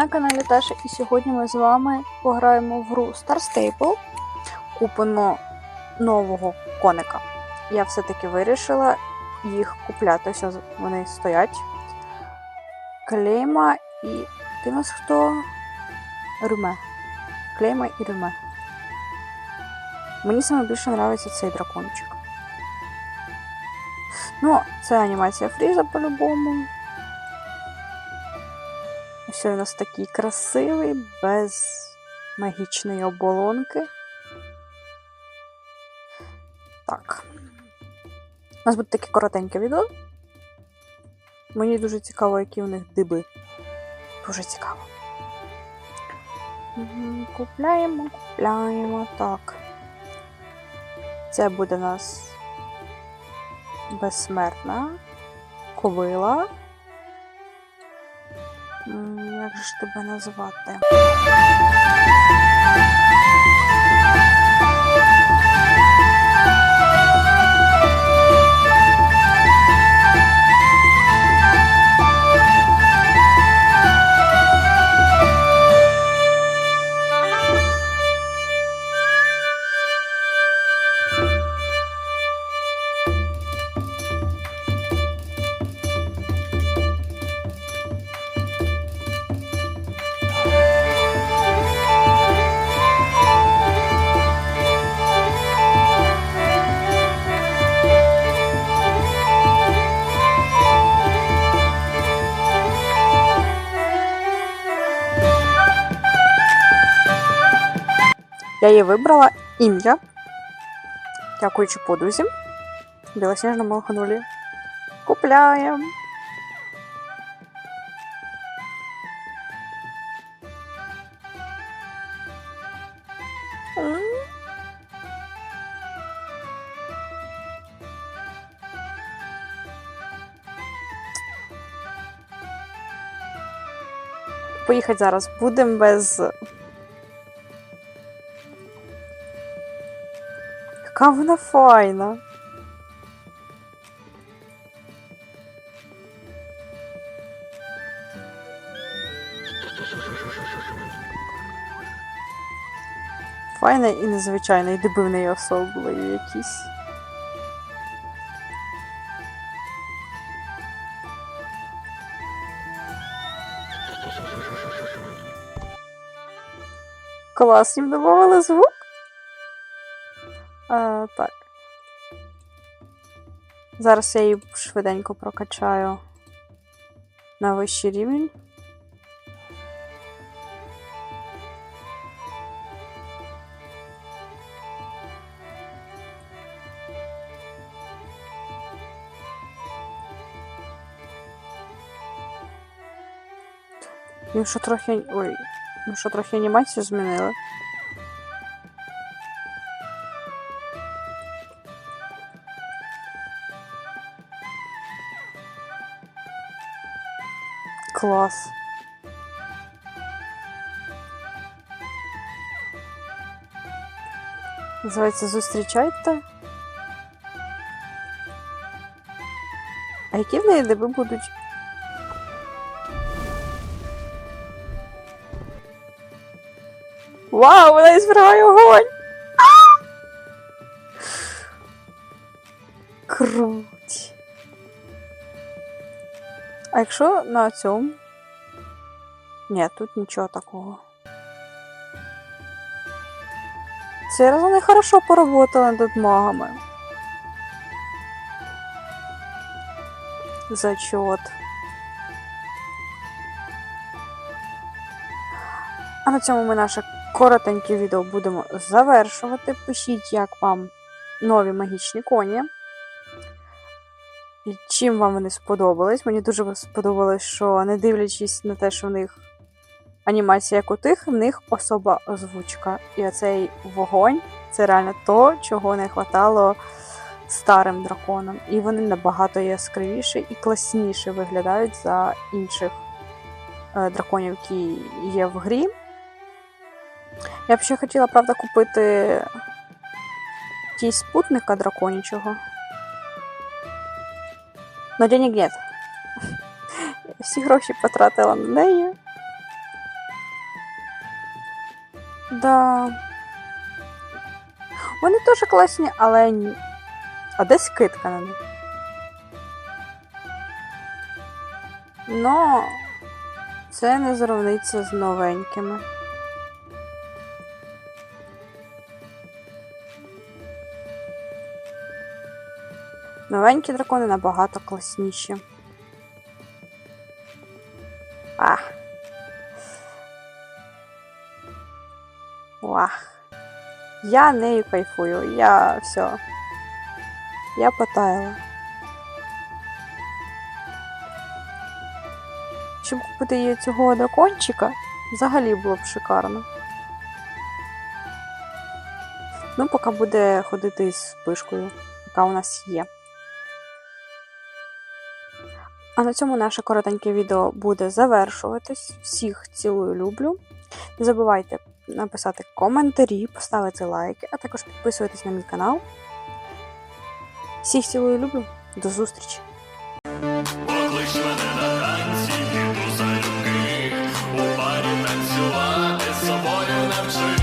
на каналі Таша, і сьогодні ми з вами пограємо в гру Star Stable. Купимо нового коника. Я все-таки вирішила їх купляти. Ось вони стоять. Клейма і. Ти нас хто? Рюме. Клейма і Рюме. Мені саме більше подобається цей дракончик. Ну, це анімація Фріза по-любому. Ось у нас такий красивий, без магічної оболонки. Так. У нас буде таке коротеньке відео. Мені дуже цікаво, які у них диби. Дуже цікаво. Купляємо, купляємо. Так. Це буде у нас безсмертна ковила. Як же ж тебе назвати? Я її вибрала ім'я. Дякуючи подрузі. Білосніжна Малханулі. Купляємо. Поїхати зараз будемо без Яка вона файна. Файна і незвичайна, і диби в неї особливі якісь. Клас, їм додавали звук. А, так. Зараз я її швиденько прокачаю на вищий рівень. Ну, що трохи. Ой, ну що трохи анімацію змінили. Клас. Називається Зустрічайте. А які в неї диби будуть? Вау, вона і огонь! А! А якщо на цьому? Ні, тут нічого такого. Цей раз вони хорошо поработали над магами. Зачет. А на цьому ми наше коротеньке відео будемо завершувати. Пишіть, як вам нові магічні коні. Чим вам вони сподобались. Мені дуже сподобалось, що не дивлячись на те, що в них анімація як у тих, в них особа озвучка. І оцей вогонь це реально то, чого не хватало старим драконам. І вони набагато яскравіше і класніше виглядають за інших е, драконів, які є в грі. Я б ще хотіла, правда, купити ті спутника драконічого. Но денег нет. Всі гроші потратила на неї. Да. Вони теж класні, але ні. А де скидка на них? Но це не зрівниться з новенькими. Новенькі дракони набагато класніші. Ах. Вах. Я нею кайфую. Я все. Я потаяла. Щоб купити її цього дракончика, взагалі було б шикарно. Ну, поки буде ходити з пишкою, яка у нас є. А на цьому наше коротеньке відео буде завершуватись. Всіх цілую люблю. Не забувайте написати коментарі, поставити лайки, а також підписуватись на мій канал. Всіх цілую люблю, до зустрічі! Поклич мене на танці, піду за руки, у парі танцювати, собою навчу.